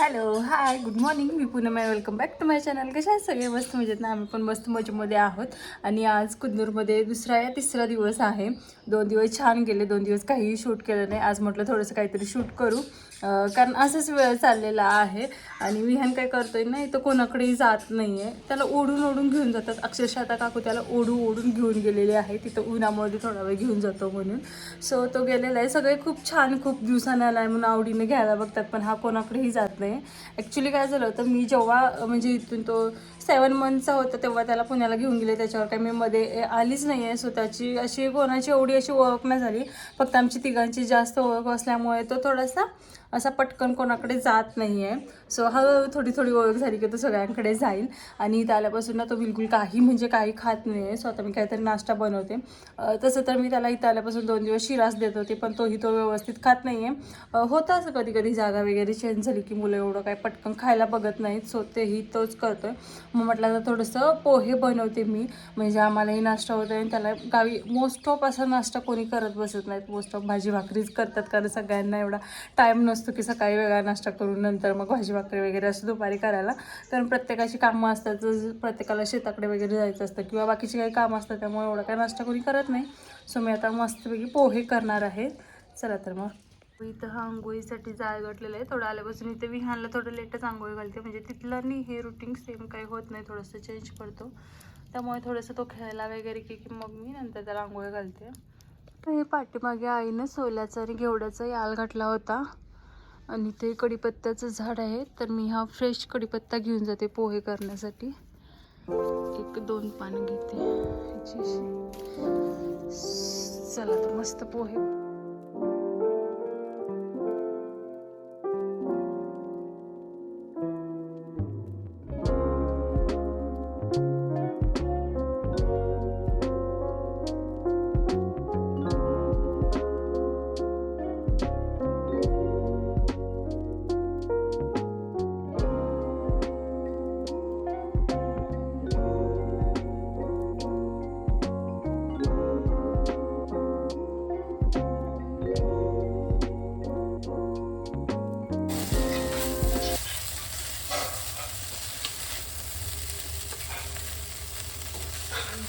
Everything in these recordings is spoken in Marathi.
हॅलो हाय गुड मॉर्निंग मी पूनम आहे. Welcome back to my channel कशा आहेत सगळे? मस्त मजेत ना? आम्ही पण मस्त मजेमध्ये आहोत. आणि आज कुंदूरमध्ये दुसरा या तिसरा दिवस आहे. दोन दिवस छान गेले दोन दिवस काहीही शूट केलं नाही. आज म्हटलं थोडंसं काहीतरी शूट करू. कारण असंच वेळ चाललेला आहे. आणि विहान काय करतोय? नाही तर कोणाकडेही जात नाही आहे त्याला ओढून ओढून घेऊन जातात. अक्षरशः आता काकू त्याला ओढू ओढून घेऊन गेलेले आहे तिथं उन्हामध्ये थोडा वेळ घेऊन जातो म्हणून. सो तो गेलेला आहे. सगळे खूप छान खूप दिवसानं आला आहे म्हणून आवडीने घ्यायला बघतात. पण हा कोणाकडेही जात नाही. ॲक्च्युली काय झालं होतं मी जेव्हा म्हणजे इथून तो सेवन मंथचा होता तेव्हा त्याला पुण्याला घेऊन गेले. त्याच्यावर काही मी मध्ये ए, आलीच नाही आहे स्वतःची अशी कोणाची एवढी अशी ओळख नाही झाली. फक्त आमची तिघांची जास्त ओळख असल्यामुळे तो थोडासा असा पटकन कोणाकडे जात नाही आहे सो हळूहळू थोडी थोडी ओळख झाली की तो सगळ्यांकडे जाईल. आणि इथं आल्यापासून ना तो बिलकुल काही म्हणजे काही खात नाही आहे सो आता मी काहीतरी नाश्ता बनवते. तसं तर मी त्याला इथं आल्यापासून दोन दिवस शिरास देत होते पण तोही तो व्यवस्थित खात नाही आहे होतं असं कधी कधी जागा वगैरे चेंज झाली की मुलं एवढं काय पटकन खायला बघत नाहीत सो तेही तोच करतोय. मग म्हटलं आता थोडंसं पोहे बनवते मी. म्हणजे आम्हालाही नाश्ता होतो आणि त्याला गावी मोस्ट ऑफ असा नाश्ता कोणी करत बसत नाहीत. मोस्ट ऑफ भाजी भाकरीच करतात कारण सगळ्यांना एवढा टाईम नसतो की सकाळी वेगळा नाश्ता करून नंतर मग भाजी भाकरी वगैरे असं दुपारी करायला. कारण प्रत्येकाची कामं असतात जर प्रत्येकाला शेताकडे वगैरे जायचं असतं किंवा बाकीची काही कामं असतात त्यामुळे एवढा काय नाश्ता कोणी करत नाही. सो मी आता मस्तपैकी पोहे करणार आहे. चला तर मग. इथं हा आंघोळीसाठी जाळ गटलेलं आहे. थोडं आल्यापासून इथे विहानला थोडं लेटच आंघोळी घालते. म्हणजे तिथलं नाही हे रुटीन सेम काही होत नाही. थोडंसं चेंज करतो त्यामुळे थोडंसं तो खेळायला वगैरे की की मग मी नंतर त्याला आंघोळी घालते. तर हे पाठीमागे आईनं सोल्याचा आणि घेवड्याचा याल घातला होता. आणि ते कडीपत्त्याचं झाड आहे. तर मी हा फ्रेश कडीपत्ता घेऊन जाते पोहे करण्यासाठी. एक दोन पानं घेते. चला तर मस्त पोहे.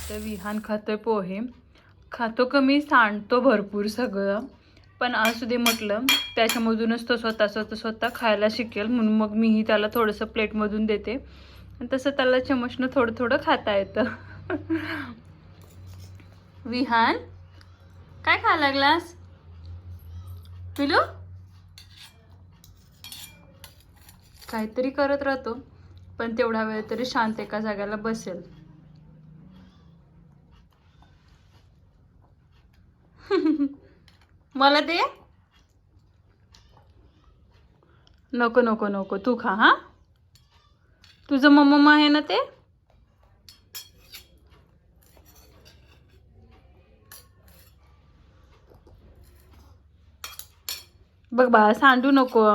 तर विहान खातोय पोहे. खातो कमी सांडतो भरपूर सगळं. पण असू दे म्हटलं त्याच्यामधूनच तो स्वतः स्वतः स्वतः खायला शिकेल. म्हणून मग मीही त्याला थोडंसं प्लेटमधून देते. आणि तसं त्याला चमचनं थोडं थोडं खाता येतं. विहान काय खा लागलास? पिलू? काहीतरी करत राहतो. पण तेवढा वेळ तरी शांत एका जागेला बसेल. मला ते नको नको नको. तू खा हा? तुझं मम्मा आहे ना ते? बघ बा सांडू नको.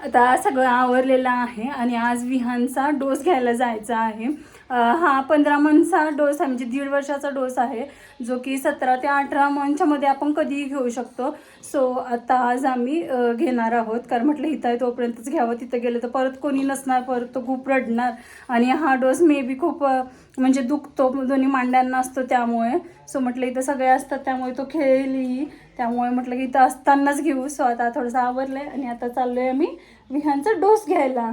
आता सगळं आवरलेलं आहे आणि आज विहानचा डोस घ्यायला जायचा आहे. हा पंधरा मंथचा डोस आहे म्हणजे दीड वर्षाचा डोस आहे जो की सतरा ते अठरा मंथच्या मध्ये आपण कधीही घेऊ शकतो. सो आता आज आम्ही घेणार आहोत कारण म्हटलं इथं आहे तोपर्यंतच घ्यावं तिथं गेलं तर परत कोणी नसणार परत तो खूप रडणार. आणि हा डोस मे बी खूप म्हणजे दुखतो दोन्ही मांड्यांना असतो त्यामुळे. सो म्हटलं इथं सगळे असतात त्यामुळे तो खेळली. त्यामुळे म्हटलं की इथं असतानाच घेऊ. सो आता थोडंसं आवरलंय आणि आता चाललोय आम्ही विहानचा डोस घ्यायला.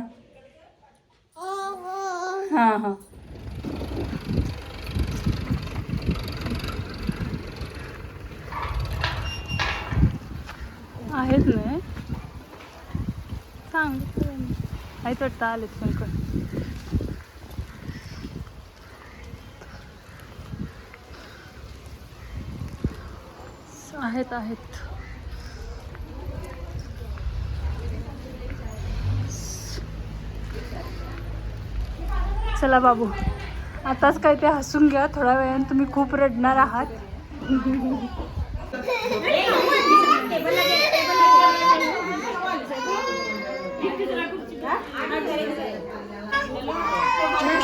हां हां. आहेत ना. सांग. आहेत वाटतं आलेत पण कोण आहेत आहेत. चला बाबू. आताच काय ते हसून घ्या. थोड्या वेळाने तुम्ही खूप रडणार आहात. 二十块钱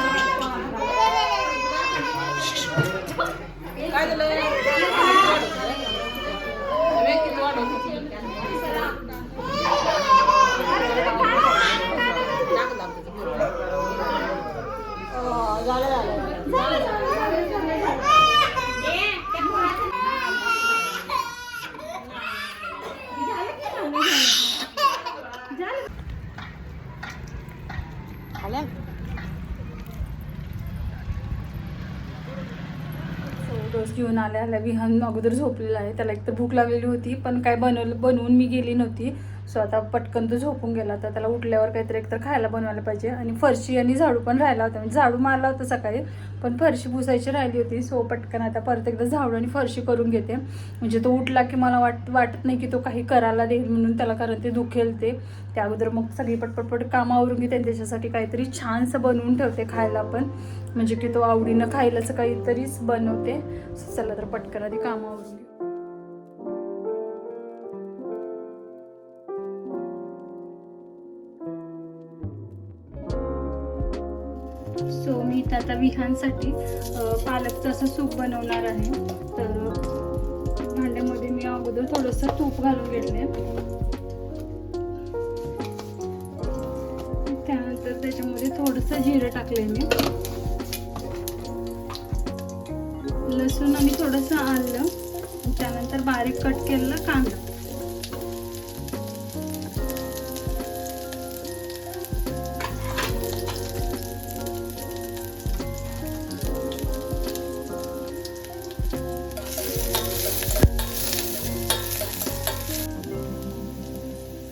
घेऊन आल्या आल्या विहान अगोदर झोपलेला आहे. त्याला एकतर भूक लागलेली होती पण काय बनवलं बनवून मी गेली नव्हती. सो आता पटकन तो झोपून गेला. तर त्याला उठल्यावर काहीतरी एकतर खायला बनवायला पाहिजे. आणि फरशी आणि झाडू पण राहिला होता. म्हणजे झाडू मारला होता सकाळी पण फरशी पुसायची राहिली होती. सो पटकन आता परत एकदा झाडू आणि फरशी करून घेते. म्हणजे तो उठला की मला वाट वाटत नाही की तो काही करायला देईल म्हणून त्याला कारण ते दुखेल ते. त्या अगोदर मग सगळी पटपटपट कामावरून घेते आणि त्याच्यासाठी काहीतरी छानसं बनवून ठेवते खायला पण. म्हणजे की तो आवडीनं खायलाच काहीतरीच बनवते. चला तर पटकन आधी कामं आवडली घेऊ. सो मी इथं आता विहानसाठी पालकचं असं सूप बनवणार आहे. तर भांड्यामध्ये मी अगोदर थोडंसं तूप घालून घेतले त्यानंतर त्याच्यामध्ये थोडंसं जिरं टाकले मी. लसूण आणि थोडंसं आलं त्यानंतर बारीक कट केलेला कांदा.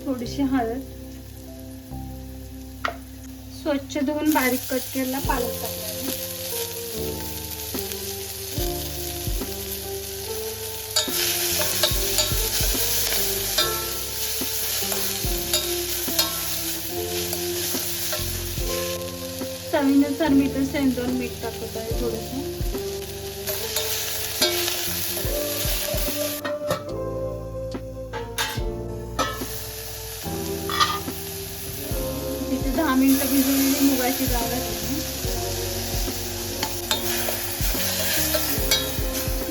थोडीशी हळद. स्वच्छ धुवून बारीक कट केलेला पालक टाकला. चवीनुसार तर सेंदून मीठ टाकत आहे थोडंसं. तिथे दहा मिनटं भिजवलेली मुगाची डाळ घातली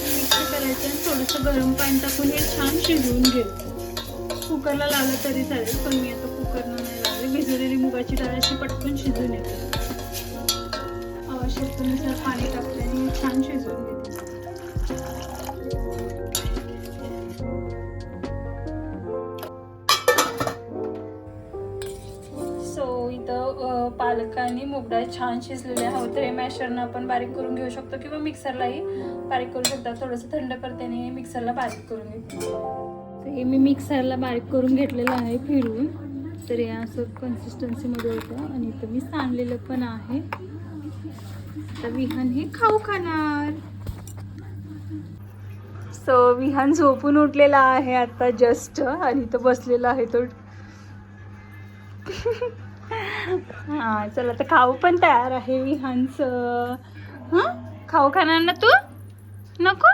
मिक्स करायचं आणि थोडंसं गरम पाणी टाकून हे छान शिजवून घेऊ. कुकरला लावलं तरी चालेल पण मी आता कुकरला नाही लागले भिजवलेली मुगाची डाळ अशी पटकन शिजून येते. आवश्यकतेनुसार पाणी टाकते आणि हे छान शिजवून घेते. सो इथं पालक आणि मुगडाळ छान शिजलेले आहोत. तर हे मॅशरनं आपण बारीक करून घेऊ शकतो किंवा मिक्सरलाही बारीक करू शकता. थोडंसं थंड करते आणि मिक्सरला बारीक करून घेते. तर हे मी मिक्सरला बारीक करून घेतलेलं आहे फिरवून तर हे असं कन्सिस्टन्सीमध्ये होतं. आणि इथं मी सांडलेलं पण आहे. आता विहान हे खाऊ खाणार. सो विहान झोपून उठलेला आहे आता जस्ट आणि तो बसलेला आहे तो. हा चला तर खाऊ पण तयार आहे विहानच. हा? खाऊ खाणार ना तू? नको?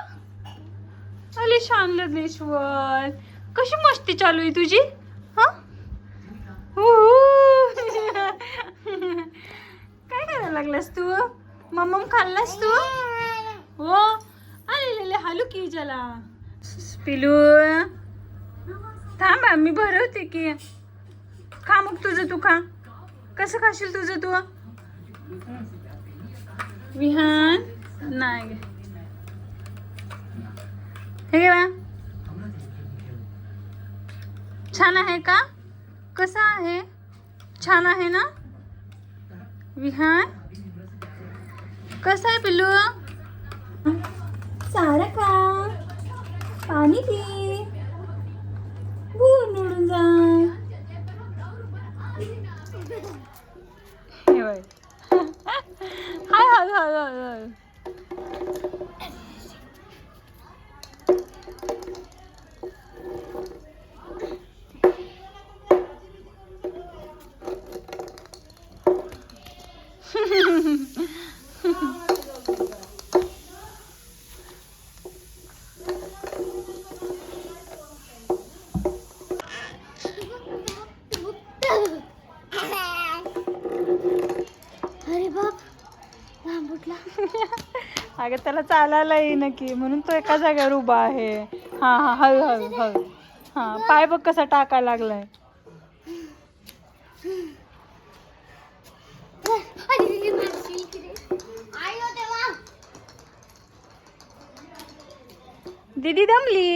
अले शान लग्नेश्वर कशी मस्ती चालू आहे तुझी? हा? काय करायला लागलास तू? मम्मम खाल्लास तू हो आले ले हालू की जला पिलू थांब मी भरवते की. खा मग तुझं तू खा. कसं खाशील तुझं तू? विहान? नाही. हे छान आहे का? कसं आहे? छान आहे ना? विहान? कसं आहे पिल्लू? सारं का? पाणी पी. भूर निवडून जा. हाय हाय हाय हाय. अरे बाप लांब उठला अगं त्याला चालायला येईन की म्हणून तो एका जागेवर उभा आहे. हा हा हळू हळू हळू. हा पाय बघ कसा टाकायला लागलाय. देवा दीदी दमली.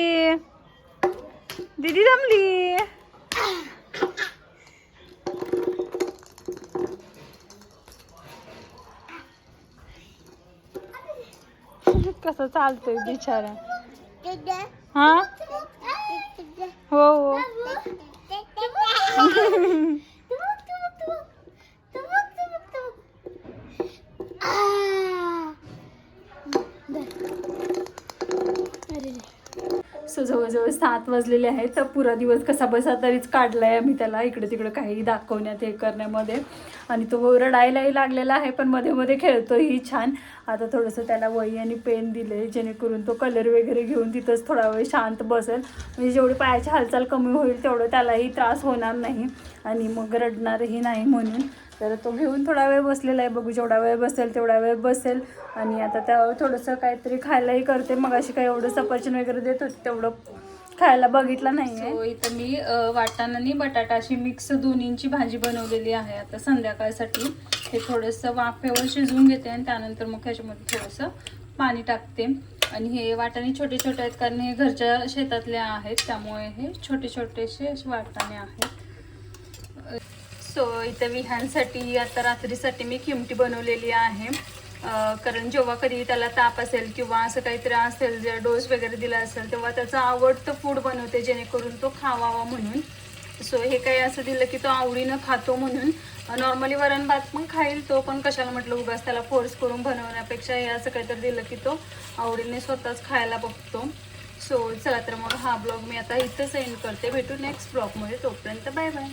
दीदी दमली कसा कसा चालतोय बिचारा हा? हो हो सो जवळजवळ सात वाजलेले आहेत. तर पुरा दिवस कसा बसा तरीच काढला आहे आम्ही त्याला. इकडे तिकडे काही दाखवण्यात हे करण्यामध्ये. आणि तो रडायलाही लागलेला आहे पण मध्ये मध्ये खेळतोही छान. आता थोडंसं त्याला वही आणि पेन दिले जेणेकरून तो कलर वगैरे घेऊन तिथंच थोडा वेळ शांत बसेल. म्हणजे जेवढी पायाची हालचाल कमी होईल तेवढं त्यालाही त्रास होणार नाही. आणि मग रडणारही नाही म्हणून. तर तो घेऊन थोडा वेळ बसलेला आहे. बघू जेवढा वेळ बसेल तेवढा वेळ बसेल. आणि आता त्यावर थोडंसं काहीतरी खायलाही करते. मग अशी काही एवढं सफरचंद वगैरे देत होती तेवढं खायला बघितलं नाही आहे इथं मी वाटाणा आणि बटाटा अशी मिक्स दोन्हींची भाजी बनवलेली आहे आता संध्याकाळसाठी. हे थोडंसं वाफेवर शिजवून घेते आणि त्यानंतर मग ह्याच्यामध्ये थोडंसं पाणी टाकते. आणि हे वाटाणे छोटे छोटे आहेत कारण हे घरच्या शेतातले आहेत. त्यामुळे हे छोटे छोटेसे असे वाटाणे आहेत. सो इथं विह्यांसाठी आता रात्रीसाठी मी किमटी बनवलेली आहे. कारण जेव्हा कधी त्याला ताप असेल किंवा असं काहीतरी असेल जे डोस वगैरे दिला असेल तेव्हा त्याचं आवडतं फूड बनवते जेणेकरून तो खावावा म्हणून. सो हे काही असं दिलं की तो आवडीनं खातो म्हणून. नॉर्मली वरण भात पण खाईल तो पण कशाला म्हटलं उगाच त्याला फोर्स करून बनवण्यापेक्षा हे असं काहीतरी दिलं की तो आवडीने स्वतःच खायला बघतो. सो चला तर मग हा ब्लॉग मी आता इथंच एंड करते. भेटू नेक्स्ट ब्लॉगमध्ये तोपर्यंत बाय बाय